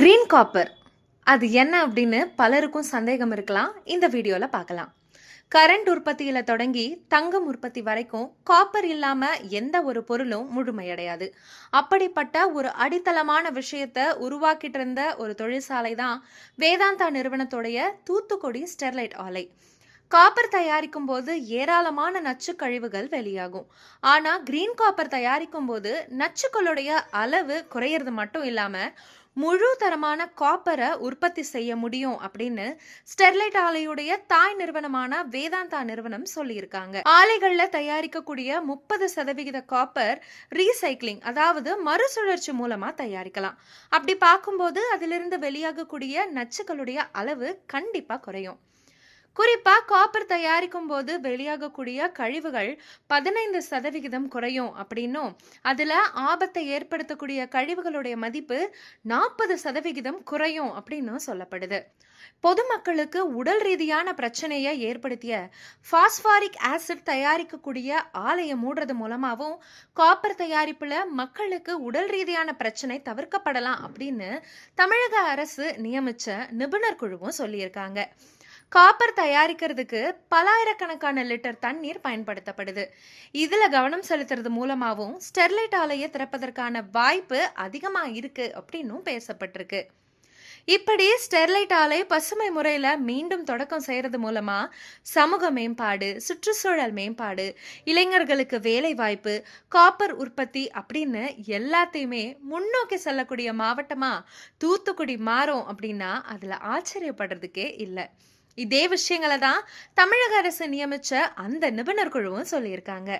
Green copper அது என்ன அப்படின்னு பலருக்கும் சந்தேகம் இருக்கலாம். இந்த வீடியோவில் பார்க்கலாம். கரண்ட் உற்பத்தியில் தொடங்கி தங்கம் உற்பத்தி வரைக்கும் காப்பர் இல்லாமல் எந்த ஒரு பொருளும் முழுமையடையாது. அப்படிப்பட்ட ஒரு அடித்தளமான விஷயத்தை உருவாக்கிட்டு இருந்த ஒரு தொழிற்சாலை தான் வேதாந்தா நிறுவனத்துடைய தூத்துக்குடி ஸ்டெர்லைட் ஆலை. காப்பர் தயாரிக்கும் போது ஏராளமான நச்சு கழிவுகள் வெளியாகும். ஆனா கிரீன் காப்பர் தயாரிக்கும் போது நச்சுக்களுடைய அளவு குறையிறது மட்டும் இல்லாம முழு தரமான காப்பரை உற்பத்தி செய்ய முடியும் அப்படின்னு ஸ்டெர்லைட் ஆலையுடைய தாய் நிறுவனமான வேதாந்தா நிறுவனம் சொல்லியிருக்காங்க. ஆலைகள்ல தயாரிக்கக்கூடிய முப்பது சதவிகித காப்பர் ரீசைக்ளிங் அதாவது மறுசுழற்சி மூலமா தயாரிக்கலாம். அப்படி பார்க்கும்போது அதிலிருந்து வெளியாகக்கூடிய நச்சுக்களுடைய அளவு கண்டிப்பா குறையும். குறிப்பா காப்பர் தயாரிக்கும் போது வெளியாகக்கூடிய கழிவுகள் பதினைந்து சதவிகிதம் குறையும் அப்படின்னும். அதுல ஆபத்தை ஏற்படுத்தக்கூடிய கழிவுகளுடைய மதிப்பு நாற்பது சதவிகிதம் குறையும் அப்படின்னும் சொல்லப்படுது. பொதுமக்களுக்கு உடல் ரீதியான பிரச்சனையை ஏற்படுத்திய ஃபாஸ்பாரிக் ஆசிட் தயாரிக்கக்கூடிய ஆலையை மூடுறது மூலமாகவும் காப்பர் தயாரிப்புல மக்களுக்கு உடல் ரீதியான பிரச்சனை தவிர்க்கப்படலாம் அப்படின்னு தமிழக அரசு நியமிச்ச நிபுணர் குழுவும் சொல்லியிருக்காங்க. காப்பர் தயாரிக்கிறதுக்கு பலாயிரக்கணக்கான லிட்டர் தண்ணீர் பயன்படுத்தப்படுது. இதில் கவனம் செலுத்துறது மூலமாகவும் ஸ்டெர்லைட் ஆலையை திறப்பதற்கான வாய்ப்பு அதிகமாக இருக்கு அப்படின்னும் பேசப்பட்டிருக்கு. இப்படி ஸ்டெர்லைட் ஆலை பசுமை முறையில் மீண்டும் தொடக்கம் செய்கிறது மூலமாக சமூக மேம்பாடு சுற்றுச்சூழல் மேம்பாடு இளைஞர்களுக்கு வேலை வாய்ப்பு காப்பர் உற்பத்தி அப்படின்னு எல்லாத்தையுமே முன்னோக்கி செல்லக்கூடிய மாவட்டமாக தூத்துக்குடி மாறும் அப்படின்னா அதில் ஆச்சரியப்படுறதுக்கே இல்லை. இதே விஷயங்களை தான் தமிழக அரசு நியமிச்ச அந்த நிபுணர் குழுவும் சொல்லியிருக்காங்க.